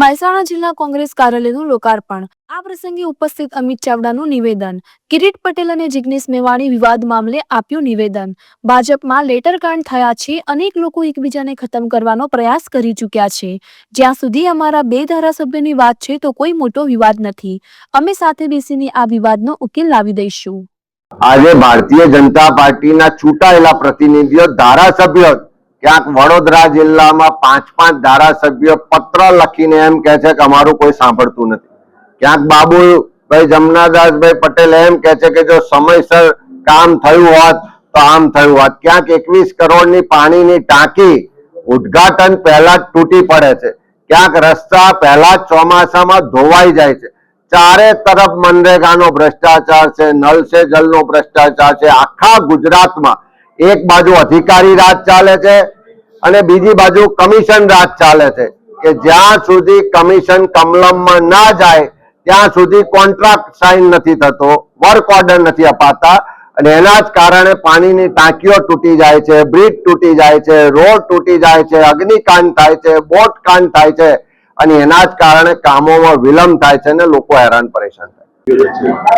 મહેસાણા જિલ્લા કોંગ્રેસ કાર્યાલયનું લોકાર્પણ. આ પ્રસંગે ઉપસ્થિત અમિત ચાવડાનું નિવેદન. કિરીટ પટેલ અને જિગ્નેશ મેવાણી વિવાદ મામલે આપ્યું નિવેદન. ભાજપમાં લેટરકાંડ થયા છે, અનેક લોકો એકબીજાને ખતમ કરવાનો પ્રયાસ કરી ચૂક્યા છે. જ્યાં સુધી અમારા બે ધારાસભ્યની વાત છે, તો કોઈ મોટો વિવાદ નથી. અમે સાથે બેસીને આ વિવાદનો ઉકેલ લાવી દઈશું. આજે ભારતીય જનતા પાર્ટીના ચૂંટાયેલા પ્રતિનિધિઓ, ધારાસભ્યો ક્યાંક વડોદરા જિલ્લામાં પાંચ પાંચ ધારાસભ્ય પત્ર લખીને એમ કહે છે કે અમારું કોઈ સાંભળતું નથી. ક્યાંક બાબુભાઈ જમનાદાસભાઈ પટેલ એમ કહે છે કે જો સમયસર કામ થયું હોત તો આમ થયું હોત. ક્યાંક એકવીસ કરોડની પાણીની ટાંકી ઉદ્ઘાટન પહેલા તૂટી પડે છે. ક્યાંક રસ્તા પહેલા ચોમાસામાં ધોવાઈ જાય છે. ચારે તરફ મનરેગાનો ભ્રષ્ટાચાર છે નલ સે જલનો ભ્રષ્ટાચાર છે. આખા ગુજરાતમાં એક બાજુ અધિકારી રાજ ચાલે છે અને બીજી બાજુ કમિશન રાજ ચાલે છે કે જ્યાં સુધી કમિશન કમલમમાં ના જાય, ત્યાં સુધી કોન્ટ્રાક્ટ સાઇન નથી થતો, વર્ક ઓર્ડર નથી અપાતા અને એના જ કારણે પાણીની ટાંકીઓ તૂટી જાય છે, બ્રિજ તૂટી જાય છે, રોડ તૂટી જાય છે, અગ્નિકાંડ થાય છે બોટ કાંડ થાય છે અને એના જ કારણે કામોમાં વિલંબ થાય છે અને લોકો હેરાન પરેશાન થાય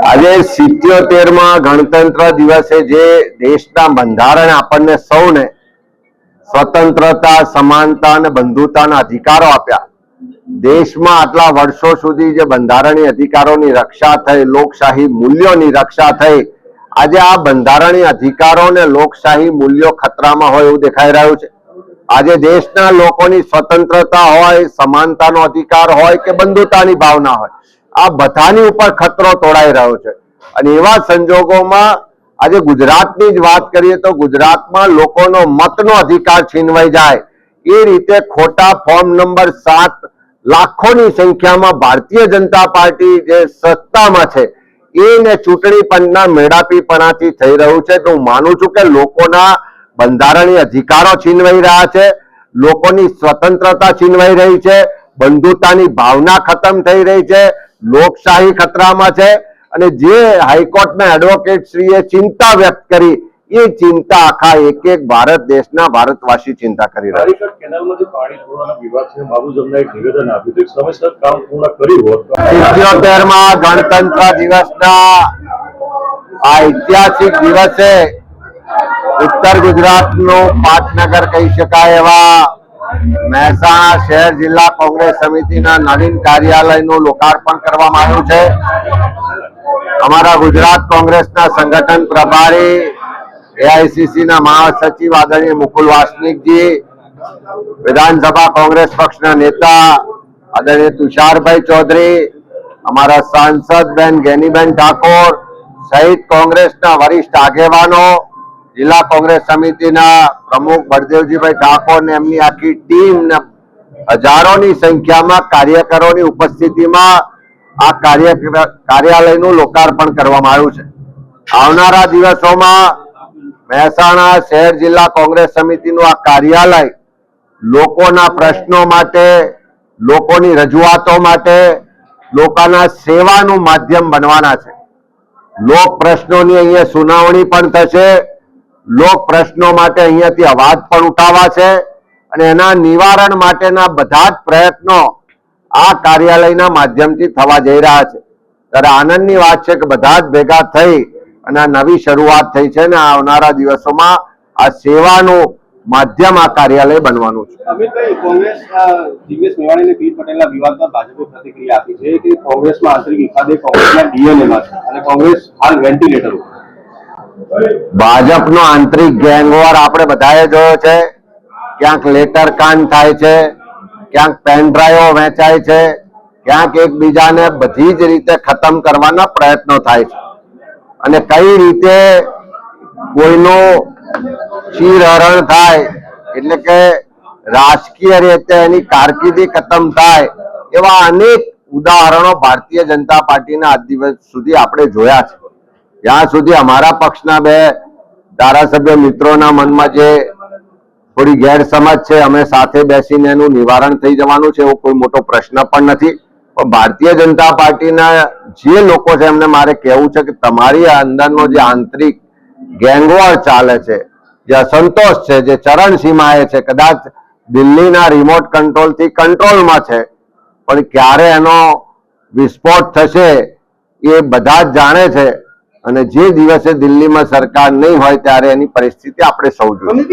આજે સિત્યોતેરમાં ગણતંત્ર દિવસે જે દેશના બંધારણ આપણને સૌને સ્વતંત્રતા, સમાનતા અને બંધુતાના અધિકારો આપ્યા. દેશમાં આટલા વર્ષો સુધી જે બંધારણીય અધિકારોની રક્ષા થઈ, લોકશાહી મૂલ્યોની રક્ષા થઈ, આજે આ બંધારણીય અધિકારો અને લોકશાહી મૂલ્યો ખતરામાં હોય એવું દેખાઈ રહ્યું છે. આજે દેશના લોકોની સ્વતંત્રતા હોય, સમાનતાનો અધિકાર હોય કે બંધુતાની ભાવના હોય, આ બધાની ઉપર ખતરો તોડાઈ રહ્યો છે. અને એવા સંજોગોમાં આજે ગુજરાતની જ વાત કરીએ તો ગુજરાતમાં લોકોનો મતનો અધિકાર છીનવાઈ જાય. એ રીતે ખોટા ફોર્મ નંબર સાત લાખોની સંખ્યામાં ભારતીય જનતા પાર્ટી જે સત્તામાં છે, એને ચૂંટણી પંચના મેળાપીપણાથી થઈ રહ્યું છે. તો હું માનું છું કે લોકોના બંધારણીય અધિકારો છીનવાઈ રહ્યા છે, લોકોની સ્વતંત્રતા છીનવાઈ રહી છે, બંધુતાની ભાવના ખતમ થઈ રહી છે, લોકશાહી ખતરામાં છે. અને જે હાઈકોર્ટના એડવોકેટ શ્રીએ ચિંતા વ્યક્ત કરી એ ચિંતા આખા એક એક ભારત દેશના ભારતવાસી ચિંતા કરી રહ્યા છે. સિત્યોતેરમાં ગણતંત્ર દિવસના આ ઐતિહાસિક દિવસે ઉત્તર ગુજરાતનું પાટનગર કહી શકાય એવા મહેસાણા શહેર જિલ્લા કોંગ્રેસ સમિતિના નવીન કાર્યાલયનું લોકાર્પણ કરવામાં આવ્યું છે. અમારા ગુજરાત કોંગ્રેસના સંગઠન પ્રભારી એઆઈસીસીના મહાસચિવ આદરણીય મુકુલ વાસનિકજી, વિધાનસભા કોંગ્રેસ પક્ષના નેતા આદરણીય તુષારભાઈ ચૌધરી, અમારા સાંસદ બેન ગેનીબેન ઠાકોર સહિત કોંગ્રેસના વરિષ્ઠ આગેવાનો જિલ્લા કોંગ્રેસ સમિતિના પ્રમુખ બળદેવજીભાઈ ઠાકોર ને એમની આખી ટીમ હજારોની સંખ્યામાં કાર્યકરોની ઉપસ્થિતિમાં આ કાર્ય કાર્યાલયનું લોકાર્પણ કરવામાં આવ્યું છે. આવનારા દિવસોમાં મહેસાણા શહેર જિલ્લા કોંગ્રેસ સમિતિનું આ કાર્યાલય લોકોના પ્રશ્નો માટે, લોકોની રજૂઆતો માટે, લોકોના સેવાનું માધ્યમ બનવાના છે. લોક પ્રશ્નોની અહીંયા સુનાવણી પણ થશે. લોક પ્રશ્નો માટે અહીંયાથી અવાજ પણ ઉઠાવા છે અને એના નિવારણ માટેના બધા જ પ્રયત્નો આ કાર્યાલયના માધ્યમથી થવા જઈ રહ્યા છે. ત્યારે આનંદની વાત છે કે બધા જ ભેગા થઈ અને નવી શરૂઆત થઈ છે ને આવનારા દિવસોમાં આ સેવાનું માધ્યમ આ કાર્યાલય બનવાનું છે. કોંગ્રેસ હાલ વેન્ટિલેટર ભાજપનો આંતરિક ગેંગવોર આપણે બધાએ જોયો છે. ક્યાંક લેટર કાન થાય છે, ક્યાંક પેનડ્રાઈવો વેચાય છે, ક્યાંક એકબીજાને બધી જ રીતે ખતમ કરવાના પ્રયત્નો થાય છે. અને કઈ રીતે કોઈનું ચીરહરણ થાય, એટલે કે રાજકીય રીતે એની કારકિર્દી ખતમ થાય, એવા અનેક ઉદાહરણો ભારતીય જનતા પાર્ટીના આજ દિવસ સુધી આપણે જોયા છે. જ્યાં સુધી અમારા પક્ષના બે ધારાસભ્ય મિત્રોના મનમાં જે થોડી ગેરસમજ છે, અમે સાથે બેસીને એનું નિવારણ થઈ જવાનું છે, એવો કોઈ મોટો પ્રશ્ન પણ નથી. પણ ભારતીય જનતા પાર્ટીના જે લોકો છે, એમને મારે કહેવું છે કે તમારી અંદરનો જે આંતરિક ગેંગવોર ચાલે છે, જે અસંતોષ છે, જે ચરણ સીમાએ છે, કદાચ દિલ્હીના રિમોટ કંટ્રોલથી કંટ્રોલમાં છે, પણ ક્યારે એનો વિસ્ફોટ થશે એ બધા જ જાણે છે. અને જે દિવસે દિલ્હીમાં સરકાર નહીં હોય ત્યારે એની પરિસ્થિતિ આપણે સૌ જોઈએ.